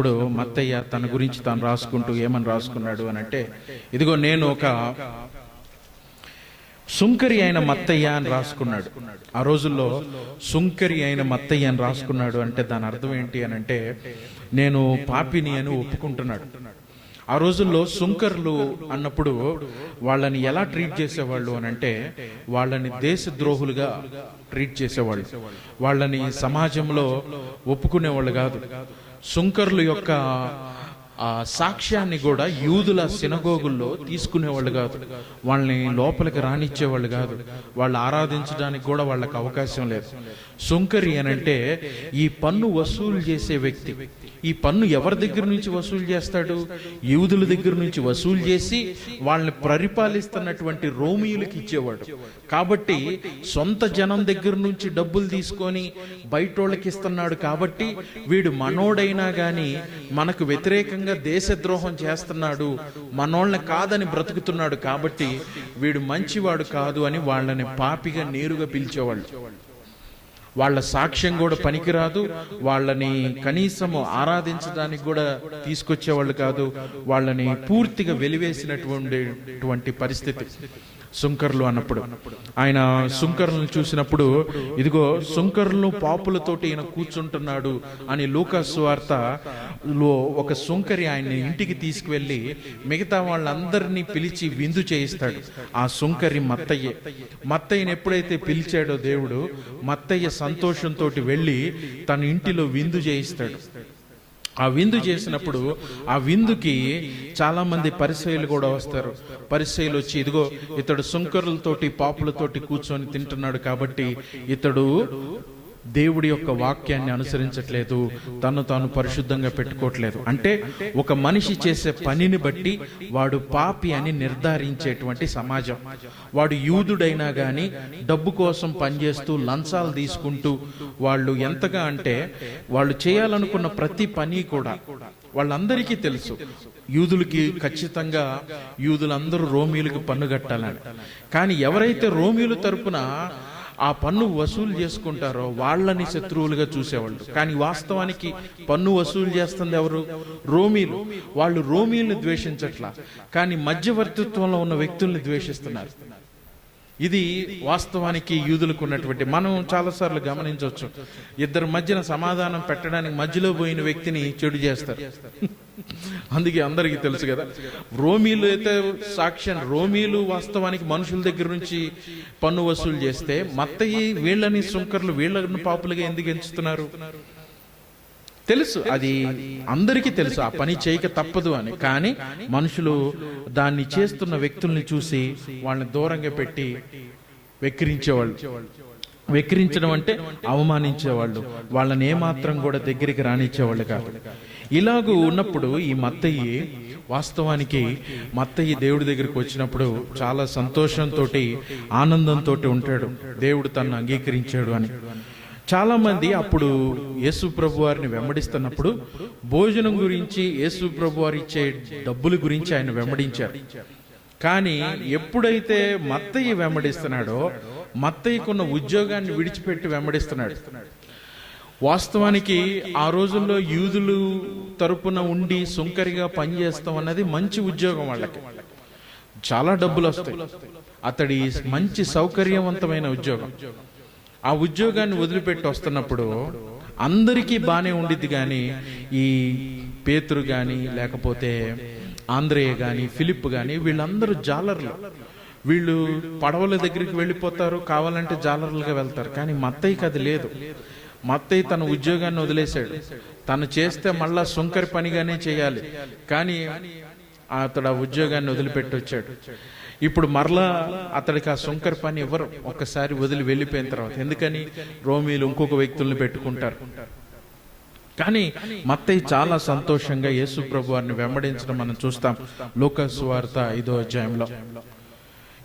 అప్పుడు మత్తయ్య తన గురించి తాను రాసుకుంటూ ఏమని రాసుకున్నాడు అని అంటే ఇదిగో నేను ఒక సుంకరి అయిన మత్తయ్య అని రాసుకున్నాడు. ఆ రోజుల్లో సుంకరి అయిన మత్తయ్య అని రాసుకున్నాడు అంటే దాని అర్థం ఏంటి అని అంటే నేను పాపిని అని ఒప్పుకుంటున్నాడు. ఆ రోజుల్లో సుంకర్లు అన్నప్పుడు వాళ్ళని ఎలా ట్రీట్ చేసేవాళ్ళు అని అంటే వాళ్ళని దేశద్రోహులుగా ట్రీట్ చేసేవాళ్ళు. వాళ్ళని సమాజంలో ఒప్పుకునేవాళ్ళు కాదు. సుంకర్లు యొక్క ఆ సాక్ష్యాన్ని కూడా యూదుల సినగోగుల్లో తీసుకునేవాళ్ళు కాదు. వాళ్ళని లోపలికి రానిచ్చేవాళ్ళు కాదు. వాళ్ళు ఆరాధించడానికి కూడా వాళ్ళకి అవకాశం లేదు. సుంకరి అనంటే ఈ పన్ను వసూలు చేసే వ్యక్తి. ఈ పన్ను ఎవరి దగ్గర నుంచి వసూలు చేస్తాడు? యూదుల దగ్గర నుంచి వసూలు చేసి వాళ్ళని పరిపాలిస్తున్నటువంటి రోమియులకి ఇచ్చేవాడు. కాబట్టి సొంత జనం దగ్గర నుంచి డబ్బులు తీసుకొని బయటోళ్ళకి ఇస్తున్నాడు కాబట్టి వీడు మనోడైనా కానీ మనకు వ్యతిరేకంగా దేశద్రోహం చేస్తున్నాడు మనోళ్ళని కాదని బ్రతుకుతున్నాడు కాబట్టి వీడు మంచివాడు కాదు అని వాళ్ళని పాపిగా నేరుగా పిలిచేవాళ్ళు. వాళ్ళ సాక్ష్యం కూడా పనికిరాదు వాళ్ళని కనీసము ఆరాధించడానికి కూడా తీసుకొచ్చేవాళ్ళు కాదు వాళ్ళని పూర్తిగా వెలివేసినటువంటి పరిస్థితి. సుంకర్లు అన్నప్పుడు. ఆయన సుంకర్లను చూసినప్పుడు ఇదిగో శుంకర్లు పాపులతోటి ఈయన కూర్చుంటున్నాడు అని లూకాస్ వార్త లో ఒక సుంకరి ఆయన్ని ఇంటికి తీసుకువెళ్ళి మిగతా వాళ్ళందరినీ పిలిచి విందు చేయిస్తాడు. ఆ సుంకరి మత్తయ్యే. మత్తయ్యని ఎప్పుడైతే పిలిచాడో దేవుడు మత్తయ్య సంతోషంతో వెళ్ళి తన ఇంటిలో విందు చేయిస్తాడు. ఆ విందు చేసినప్పుడు ఆ విందుకి చాలా మంది కూడా వస్తారు. పరిసయలు వచ్చి ఇదిగో ఇతడు సుంకరులతోటి పాపులతోటి కూర్చొని తింటున్నాడు కాబట్టి ఇతడు దేవుడి యొక్క వాక్యాన్ని అనుసరించట్లేదు తను తాను పరిశుద్ధంగా పెట్టుకోవట్లేదు. అంటే ఒక మనిషి చేసే పనిని బట్టి వాడు పాపి అని నిర్ధారించేటువంటి సమాజం. వాడు యూదుడైనా గాని డబ్బు కోసం పనిచేస్తూ లంచాలు తీసుకుంటూ వాళ్ళు ఎంతగా అంటే వాళ్ళు చేయాలనుకున్న ప్రతి పని కూడా వాళ్ళందరికీ తెలుసు. యూదులకి ఖచ్చితంగా యూదులందరూ రోమిలకు పన్ను కట్టాలని. కానీ ఎవరైతే రోమిలు తరపున ఆ పన్ను వసూలు చేసుకుంటారో వాళ్ళని శత్రువులుగా చూసేవాళ్ళు. కానీ వాస్తవానికి పన్ను వసూలు చేస్తుంది ఎవరు? రోమీలు. వాళ్ళు రోమీల్ని ద్వేషించట్లా. కానీ మధ్యవర్తిత్వంలో ఉన్న వ్యక్తుల్ని ద్వేషిస్తున్నారు. ఇది వాస్తవానికి యూదులకు ఉన్నటువంటి మనం చాలాసార్లు గమనించవచ్చు. ఇద్దరి మధ్యన సమాధానం పెట్టడానికి మధ్యలో పోయిన వ్యక్తిని చెడు చేస్తారు. అందుకే అందరికీ తెలుసు కదా. రోమీలు అయితే సాక్ష్యం రోమీలు వాస్తవానికి మనుషుల దగ్గర నుంచి పన్ను వసూలు చేస్తే మత్తయి వీళ్ళని సుంకర్లు వీళ్ళని పాపులుగా ఎందుకు ఎంచుతున్నారు? తెలుసు అది అందరికీ తెలుసు ఆ పని చేయక తప్పదు అని. కానీ మనుషులు దాన్ని చేస్తున్న వ్యక్తుల్ని చూసి వాళ్ళని దూరంగా పెట్టి వెక్కిరించేవాళ్ళు. వెక్కిరించడం అంటే అవమానించేవాళ్ళు. వాళ్ళని ఏమాత్రం కూడా దగ్గరికి రానిచ్చేవాళ్ళు కాదు. ఇలాగూ ఉన్నప్పుడు ఈ మత్తయ్యి వాస్తవానికి మత్తయ్య దేవుడి దగ్గరికి వచ్చినప్పుడు చాలా సంతోషంతో ఆనందంతో ఉంటాడు. దేవుడు తను అంగీకరించాడు అని. చాలామంది అప్పుడు యేసు ప్రభు వారిని వెంబడిస్తున్నప్పుడు భోజనం గురించి యేసు ప్రభు వారు ఇచ్చే డబ్బుల గురించి ఆయన వెంబడించారు. కానీ ఎప్పుడైతే మత్తయ్య వెంబడిస్తున్నాడో మత్తయ్యకున్న ఉద్యోగాన్ని విడిచిపెట్టి వెంబడిస్తున్నాడు. వాస్తవానికి ఆ రోజుల్లో యూదులు తరపున ఉండి సుంకరిగా పనిచేస్తాం అన్నది మంచి ఉద్యోగం వాళ్ళకి. చాలా డబ్బులు వస్తాయి. అతడి మంచి సౌకర్యవంతమైన ఉద్యోగం. ఆ ఉద్యోగాన్ని వదిలిపెట్టి వస్తున్నప్పుడు అందరికీ బాగానే ఉండిద్ది కానీ ఈ పేతురు కానీ లేకపోతే ఆంధ్రేయ కానీ ఫిలిప్ కానీ వీళ్ళందరూ జాలర్లు. వీళ్ళు పడవల దగ్గరికి వెళ్ళిపోతారు కావాలంటే జాలర్లుగా వెళ్తారు. కానీ మత్తయ్యకి అది లేదు. మత్తయ్య తన ఉద్యోగాన్ని వదిలేశాడు. తను చేస్తే మళ్ళా సుంకరి పనిగానే చేయాలి. కానీ అతడు ఆ ఉద్యోగాన్ని వదిలిపెట్టి వచ్చాడు ఇప్పుడు మరలా అతడికి ఆ సుంకరి పని ఇవ్వరు ఒక్కసారి వదిలి వెళ్ళిపోయిన తర్వాత. ఎందుకని? రోమీలు ఇంకొక వ్యక్తుల్ని పెట్టుకుంటారు. కానీ మత్తయ్య చాలా సంతోషంగా యేసు ప్రభు వారిని వెంబడించడం మనం చూస్తాం. లోకస్ వార్త ఐదో అధ్యాయంలో.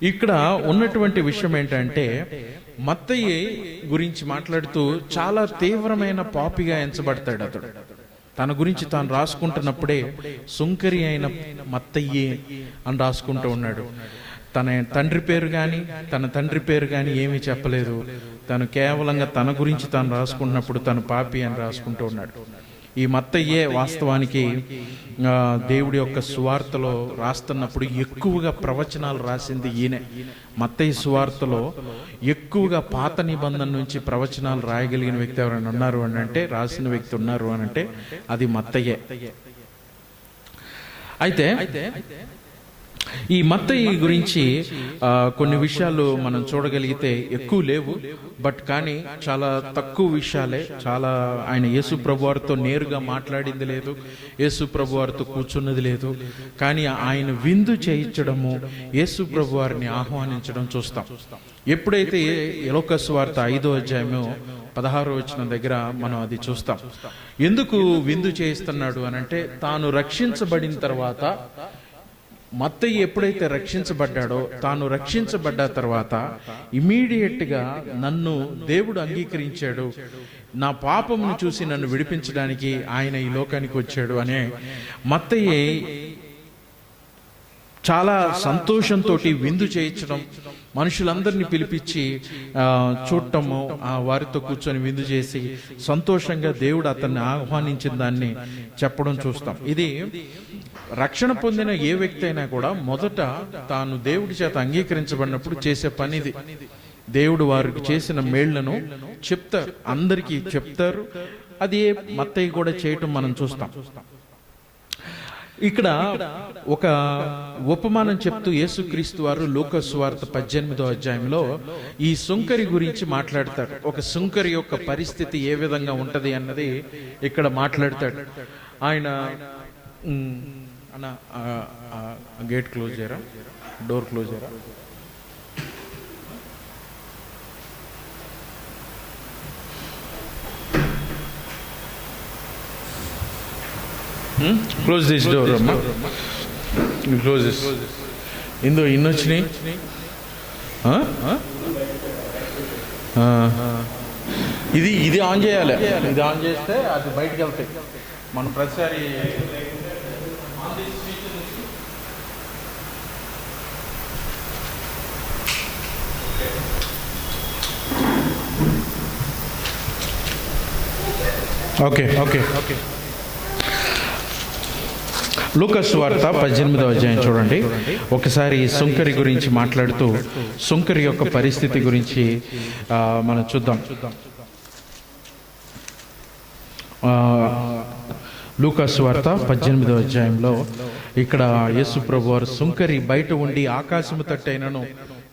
ఇక్కడ ఉన్నటువంటి విషయం ఏంటంటే మత్తయ్య గురించి మాట్లాడుతూ చాలా తీవ్రమైన పాపిగా ఎంచబడతాడు అతడు. తన గురించి తాను రాసుకుంటున్నప్పుడే సుంకరి అయిన మత్తయ్యే అని రాసుకుంటూ ఉన్నాడు. తన తండ్రి పేరు కానీ తన తండ్రి పేరు కానీ ఏమీ చెప్పలేదు. తను కేవలంగా తన గురించి తాను రాసుకుంటున్నప్పుడు తను పాపి అని రాసుకుంటూ ఉన్నాడు. ఈ మత్తయ్యే వాస్తవానికి దేవుడి యొక్క సువార్తలో రాస్తున్నప్పుడు ఎక్కువగా ప్రవచనాలు రాసింది ఈయనే. మత్తయ్య సువార్తలో ఎక్కువగా పాత నిబంధన నుంచి ప్రవచనాలు రాయగలిగిన వ్యక్తి ఎవరైనా ఉన్నారు అని అంటే రాసిన వ్యక్తి ఉన్నారు అని అంటే అది మత్తయ్యే. అయితే ఈ మత్తయి గురించి కొన్ని విషయాలు మనం చూడగలిగితే ఎక్కువ లేవు. బట్ కానీ చాలా తక్కువ విషయాలే. చాలా ఆయన యేసు ప్రభువారితో నేరుగా మాట్లాడింది లేదు. యేసు ప్రభువారితో కూర్చున్నది లేదు. కానీ ఆయన విందు చేయించడము యేసు ప్రభువారిని ఆహ్వానించడం చూస్తాం. ఎప్పుడైతే ఎలోకస్ వార్త ఐదో అధ్యాయమో పదహారు వచ్చిన దగ్గర మనం అది చూస్తాం. ఎందుకు విందు చేయిస్తున్నాడు అని అంటే తాను రక్షించబడిన తర్వాత మత్తయ్య ఎప్పుడైతే రక్షించబడ్డాడో తాను రక్షించబడ్డ తర్వాత ఇమీడియట్గా నన్ను దేవుడు అంగీకరించాడు. నా పాపమును చూసి నన్ను విడిపించడానికి ఆయన ఈ లోకానికి వచ్చాడు అనే మత్తయ్య చాలా సంతోషంతో విందు చేయించడం మనుషులందరినీ పిలిపించి చూడటము ఆ వారితో కూర్చొని విందు చేసి సంతోషంగా దేవుడు అతన్ని ఆహ్వానించిన దాన్ని చెప్పడం చూస్తాం. ఇది రక్షణ పొందిన ఏ వ్యక్తి అయినా కూడా మొదట తాను దేవుడి చేత అంగీకరించబడినప్పుడు చేసే పనిది. దేవుడు వారికి చేసిన మేళ్ళను చెప్తారు అందరికీ చెప్తారు. అది మత్తయ్య కూడా చేయటం మనం చూస్తాం. ఇక్కడ ఒక ఉపమానం చెప్తూ యేసుక్రీస్తు వారు లోకస్వార్త పద్దెనిమిదో అధ్యాయంలో ఈ సుంకరి గురించి మాట్లాడతాడు ఒక సుంకరి యొక్క పరిస్థితి ఏ విధంగా ఉంటది అన్నది ఇక్కడ మాట్లాడతాడు. ఆయన అన్న గేట్ క్లోజ్ చేయరా? డోర్ క్లోజ్ చేయరా? క్లోజ్ దిస్ డోర్ అమ్మా క్లోజ్ దిస్ ఇందో ఇన్ని వచ్చినాయి. ఇది ఇది ఆన్ చేయాలి. ఇది ఆన్ చేస్తే అది బయటకు వెళ్తాయి. మనం ప్రతిసారి ఓకే ఓకే. ఓకే లూకస్ వార్త పద్దెనిమిదవ అధ్యాయం చూడండి. ఒకసారి సుంకరి గురించి మాట్లాడుతూ సుంకరి యొక్క పరిస్థితి గురించి మనం చూద్దాం. ఆ, లూకాస్ వార్త పద్దెనిమిదవ అధ్యాయంలో ఇక్కడ యేసు ప్రభు వారు సుంకరి బయట ఉండి ఆకాశము తట్టైనను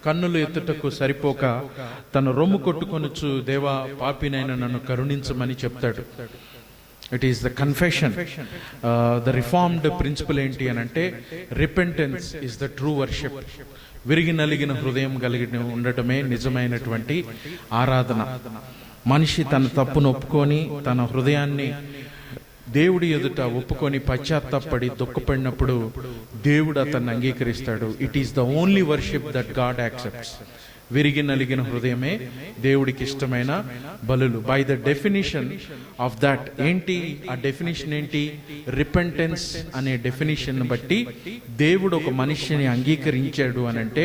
కన్నులు ఎత్తుటకు సరిపోక తన రొమ్ము కొట్టుకొనుచు దేవా పాపినైన నన్ను కరుణించమని చెప్తాడు. It is the confession the reformed principle ఏంటి అని అంటే repentance is the true worship విరిగి నలిగిన హృదయం కలిగి ఉండటమే నిజమైనటువంటి ఆరాధన. మనిషి తన తప్పును ఒప్పుకొని తన హృదయాన్ని దేవుడి ఎదుట ఒప్పుకొని పశ్చాత్తాపడి దుఃఖపడినప్పుడు దేవుడు అతన్ని అంగీకరిస్తాడు. It is the only worship that God accepts విరిగి నలిగిన హృదయమే దేవుడికి ఇష్టమైన బలులు. By the definition of that ఏంటి? ఆ డెఫినిషన్ ఏంటి? రిపెంటెన్స్ అనే డెఫినేషన్ బట్టి దేవుడు ఒక మనిషిని అంగీకరించాడు అని అంటే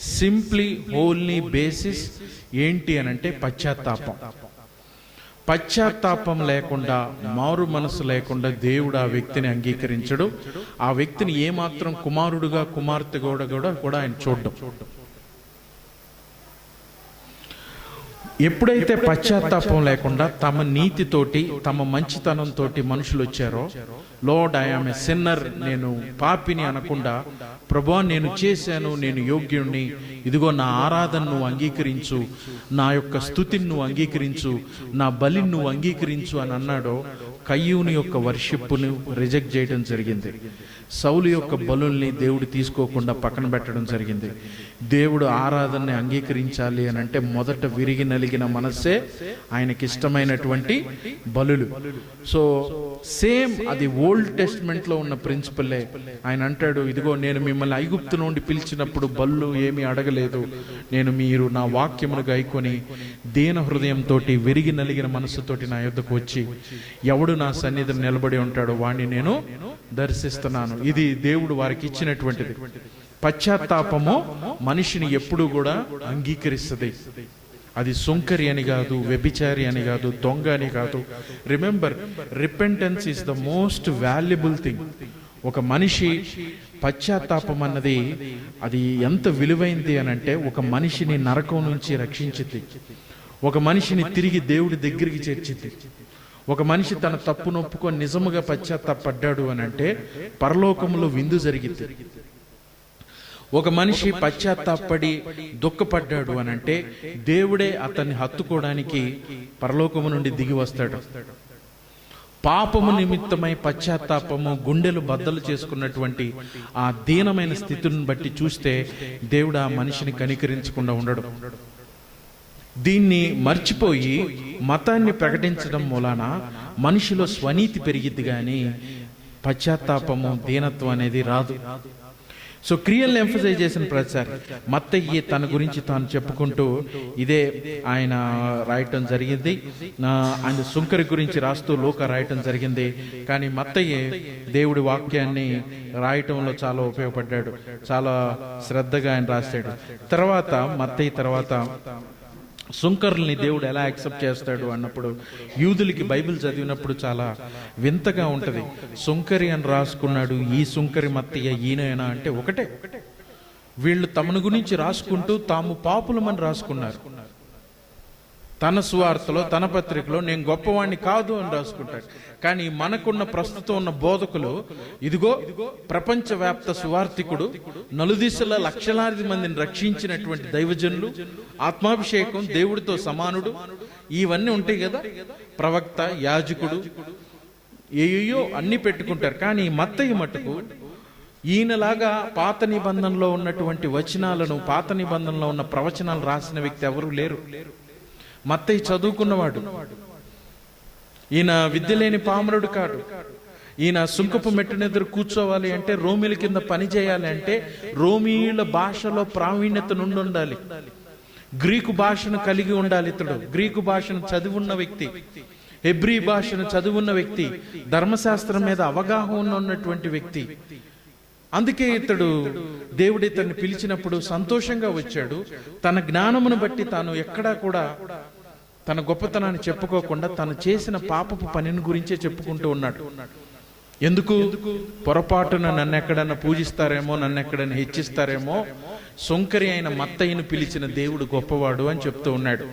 సింప్లీ ఓన్లీ బేసిస్ ఏంటి అని అంటే పశ్చాత్తాపం. పశ్చాత్తాపం లేకుండా మారు మనసు లేకుండా దేవుడు ఆ వ్యక్తిని అంగీకరించడు. ఆ వ్యక్తిని ఏమాత్రం కుమారుడుగా కుమార్తె కూడా కూడా కూడా ఆయన చూడడం. ఎప్పుడైతే పశ్చాత్తాపం లేకుండా తమ నీతితోటి తమ మంచితనంతో మనుషులు వచ్చారో లోడ్ ఐఆమ్ ఎ సిన్నర్ నేను పాపిని అనకుండా ప్రభా నేను చేశాను నేను యోగ్యుణ్ణి. ఇదిగో నా ఆరాధన నువ్వు అంగీకరించు. నా యొక్క స్థుతిని నువ్వు అంగీకరించు. నా బలిని నువ్వు అంగీకరించు అని అన్నాడో కయ్యూని యొక్క వర్షిప్ను రిజెక్ట్ చేయడం జరిగింది. సౌలు యొక్క బలుల్ని దేవుడు తీసుకోకుండా పక్కన పెట్టడం జరిగింది. దేవుడు ఆరాధనని అంగీకరించాలి అని అంటే మొదట విరిగి నలిగిన మనస్సే ఆయనకి ఇష్టమైనటువంటి బలులు. సో సేమ్ అది ఓల్డ్ టెస్ట్మెంట్లో ఉన్న ప్రిన్సిపలే. ఆయన అంటాడు ఇదిగో నేను మిమ్మల్ని ఐగుప్తు నుండి పిలిచినప్పుడు బల్లు ఏమీ అడగలేదు. నేను మీరు నా వాక్యమును గైకొని దీన హృదయంతో విరిగి నలిగిన మనస్సుతోటి నా యొద్దకు వచ్చి ఎవడు నా సన్నిధిని నిలబడి ఉంటాడో వాణ్ణి నేను దర్శిస్తున్నాను. ఇది దేవుడు వారికి ఇచ్చినటువంటిది. పశ్చాత్తాపము మనిషిని ఎప్పుడు కూడా అంగీకరిస్తుంది. అది సొంకరి అని కాదు వ్యభిచారి అని కాదు దొంగ అని కాదు. Remember repentance is the most valuable thing ఒక మనిషి పశ్చాత్తాపం అన్నది అది ఎంత విలువైంది అని అంటే ఒక మనిషిని నరకం నుంచి రక్షించింది ఒక మనిషిని తిరిగి దేవుడి దగ్గరికి చేర్చింది ఒక మనిషి తన తప్పు నొప్పుకొని నిజముగా పశ్చాత్తాపడ్డాడు అని అంటే పరలోకంలో విందు జరిగింది ఒక మనిషి పశ్చాత్తాపడి దుఃఖపడ్డాడు అని అంటే దేవుడే అతన్ని హత్తుకోవడానికి పరలోకము నుండి దిగి వస్తాడు. పాపము నిమిత్తమై పశ్చాత్తాపము గుండెలు బద్దలు చేసుకున్నటువంటి ఆ దీనమైన స్థితిని బట్టి చూస్తే దేవుడు ఆ మనిషిని కనికరించకుండా ఉండడు. దీన్ని మర్చిపోయి మతాన్ని ప్రకటించడం మూలాన మనిషిలో స్వనీతి పెరిగిద్ది కానీ పశ్చాత్తాపము దీనత్వం అనేది రాదు. సో క్రియలను ఎంఫసైజ్ చేసిన ప్రతిసారి మత్తయ్య తన గురించి తాను చెప్పుకుంటూ ఇదే ఆయన రాయటం జరిగింది. ఆయన సుంకరి గురించి రాస్తూ లోక రాయటం జరిగింది. కానీ మత్తయ్య దేవుడి వాక్యాన్ని రాయటంలో చాలా ఉపయోగపడ్డాడు. చాలా శ్రద్ధగా ఆయన రాశాడు. తర్వాత మత్తయ్య తర్వాత సుంకర్ని దేవుడు ఎలా యాక్సెప్ట్ చేస్తాడు అన్నప్పుడు యూదులకి బైబిల్ చదివినప్పుడు చాలా వింతగా ఉంటుంది. సుంకరి అని రాసుకున్నాడు ఈ సుంకరి మత్తయ్య ఈయన అంటే ఒకటే. వీళ్ళు తమను గురించి రాసుకుంటూ తాము పాపులమని రాసుకున్నారు. తన సువార్తలో తన పత్రికలో నేను గొప్పవాణ్ణి కాదు అని రాసుకుంటాడు. కానీ మనకున్న ప్రస్తుతం ఉన్న బోధకులు ఇదిగో ప్రపంచవ్యాప్త సువార్థికుడు నలుదిశల లక్షలాది మందిని రక్షించినటువంటి దైవజనులు ఆత్మాభిషేకం దేవుడితో సమానుడు ఇవన్నీ ఉంటాయి కదా. ప్రవక్త యాజకుడు ఏయో అన్ని పెట్టుకుంటారు. కానీ మత్తయ్య మటుకు ఈయనలాగా పాత నిబంధనలో ఉన్నటువంటి వచనాలను పాత నిబంధనలో ఉన్న ప్రవచనాలు రాసిన వ్యక్తి ఎవరు లేరు. మత్తయ్య చదువుకున్నవాడు. ఈయన విద్య లేని పామరుడు కాడు. ఈయన సుంకపు మెట్టునెదురు కూర్చోవాలి అంటే రోమిల కింద పని చేయాలి అంటే రోమిల భాషలో ప్రావీణ్యత నుండి ఉండాలి. గ్రీకు భాషను కలిగి ఉండాలి ఇతడు. గ్రీకు భాషను చదివి ఉన్న వ్యక్తి హెబ్రీ భాషను చదువున్న వ్యక్తి ధర్మశాస్త్రం మీద అవగాహన ఉన్నటువంటి వ్యక్తి. అందుకే ఇతడు దేవుడు ఇతన్ని పిలిచినప్పుడు సంతోషంగా వచ్చాడు. తన జ్ఞానమును బట్టి తాను ఎక్కడా కూడా తన గొప్పతనాన్ని చెప్పుకోకుండా తను చేసిన పాపపు పనిని గురించే చెప్పుకుంటూ ఉన్నాడు. ఎందుకు? పొరపాటున నన్ను ఎక్కడన్నా పూజిస్తారేమో నన్ను ఎక్కడన్నా హెచ్చిస్తారేమో సొంకరి అయిన మత్తయ్యను పిలిచిన దేవుడు గొప్పవాడు అని చెప్తూ ఉన్నాడు.